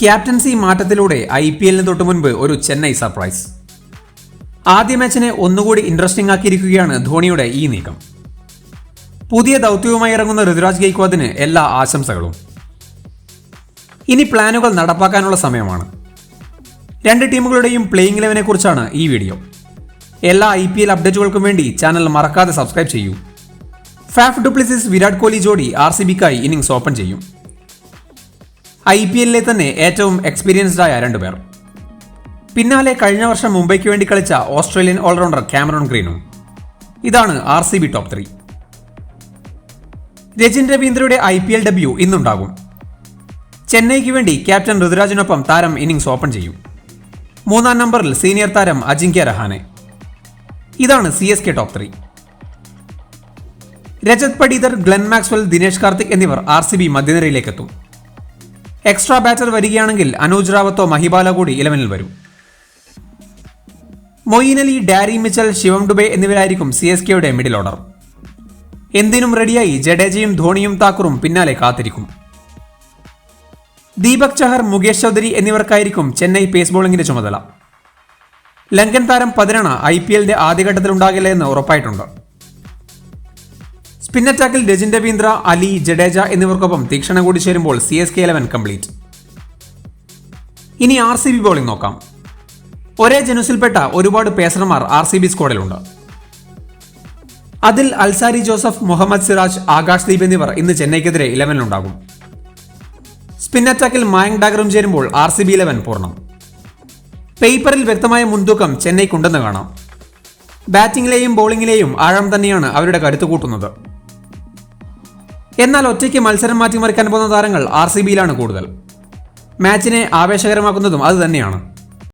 Captaincy മാറ്റത്തിലൂടെ I P എല്ലിന് തൊട്ടു മുൻപ് ഒരു ചെന്നൈ സർപ്രൈസ്. ആദ്യ മാച്ചിനെ ഒന്നുകൂടി ഇൻട്രസ്റ്റിംഗ് ആക്കിയിരിക്കുകയാണ് ധോണിയുടെ ഈ നീക്കം. പുതിയ ദൗത്യവുമായി ഇറങ്ങുന്ന ഋതുരാജ് ഗെയ്ക്വാദിന് എല്ലാ ആശംസകളും. ഇനി പ്ലാനുകൾ നടപ്പാക്കാനുള്ള സമയമാണ്. രണ്ട് ടീമുകളുടെയും പ്ലേയിങ് ഇലവനെ കുറിച്ചാണ് ഈ വീഡിയോ. എല്ലാ ഐ പി എൽ അപ്ഡേറ്റുകൾക്കും വേണ്ടി ചാനൽ മറക്കാതെ സബ്സ്ക്രൈബ് ചെയ്യൂ. ഫാഫ് ഡുപ്ലിസിസ് വിരാട് കോഹ്ലി ജോഡി ആർ സി ബിക്കായി ഇന്നിംഗ്സ് ഓപ്പൺ ചെയ്യും. ഐ പി എല്ലിലെ തന്നെ ഏറ്റവും എക്സ്പീരിയൻസ്ഡ് ആയ രണ്ടുപേർ പിന്നാലെ കഴിഞ്ഞ വർഷം മുംബൈക്ക് വേണ്ടി കളിച്ച ഓസ്ട്രേലിയൻ ഓൾറൗണ്ടർ ക്യാമറോൺ ഗ്രീനും. ഇതാണ് R C B top three Rachin രവീന്ദ്രയുടെ I P L debut ഇന്നുണ്ടാകും. ചെന്നൈക്ക് വേണ്ടി ക്യാപ്റ്റൻ ഋതുരാജിനൊപ്പം താരം ഇന്നിംഗ്സ് ഓപ്പൺ ചെയ്യും. മൂന്നാം നമ്പറിൽ സീനിയർ താരം അജിങ്ക്യ രഹാനെ. ഇതാണ് C S K top three Rajat Patidar Glenn Maxwell Dinesh Karthik എന്നിവർ ആർ സി ബി മധ്യനിരയിലേക്കെത്തും. എക്സ്ട്രാ ബാറ്റർ വരികയാണെങ്കിൽ അനൂജ് റാവത്തോ മഹിബാല കൂടി ഇലവനിൽ വരും. മൊയ്ൻ അലി ഡാരി മിച്ചൽ ശിവം ഡുബെ എന്നിവരായിരിക്കും സി എസ് കെയുടെ മിഡിൽ ഓർഡർ. എന്തിനും റെഡിയായി ജഡേജയും ധോണിയും താക്കൂറും പിന്നാലെ കാത്തിരിക്കും. ദീപക് ചഹർ മുകേഷ് ചൗധരി എന്നിവർക്കായിരിക്കും ചെന്നൈ പേസ് ബോളിംഗിന്റെ ചുമതല. ലങ്കൻ താരം പതിനാണ് ഐ പി എല്ലിന്റെ ആദ്യഘട്ടത്തിൽ ഉണ്ടാകില്ല എന്ന് ഉറപ്പായിട്ടുണ്ട്. സ്പിൻ അറ്റാക്കിൽ രജിൻ രവീന്ദ്ര അലി ജഡേജ എന്നിവർക്കൊപ്പം തീക്ഷണ കൂടി ചേരുമ്പോൾ C S K eleven complete ഇനി ആർ സി ബി ബോളിംഗ് നോക്കാം. ഒരേ ജനുസിൽപ്പെട്ട ഒരുപാട് പേസർമാർ ആർ സി ബി സ്ക്വാഡിലുണ്ട് അതിൽ അൽസാരി ജോസഫ് മുഹമ്മദ് സിറാജ് ആകാശ് ദീപ് എന്നിവർ ഇന്ന് ചെന്നൈക്കെതിരെ ഇലവനിലുണ്ടാകും സ്പിൻ അറ്റാക്കിൽ മായങ് ഡാഗറും ചേരുമ്പോൾ ആർ സി ബി ഇലവൻ പൂർണം. പേപ്പറിൽ വ്യക്തമായ മുൻതൂക്കം ചെന്നൈക്കുണ്ടെന്ന് കാണാം. ബാറ്റിംഗിലെയും ബോളിംഗിലെയും ആഴം തന്നെയാണ് അവരുടെ കരുത്തു കൂട്ടുന്നത്. എന്നാൽ ഒറ്റയ്ക്ക് മത്സരം മാറ്റിമറിക്കാൻ പോകുന്ന താരങ്ങൾ ആർ സി ബിയിലാണ് കൂടുതൽ. മാച്ചിനെ ആവേശകരമാക്കുന്നതും അത് തന്നെയാണ്.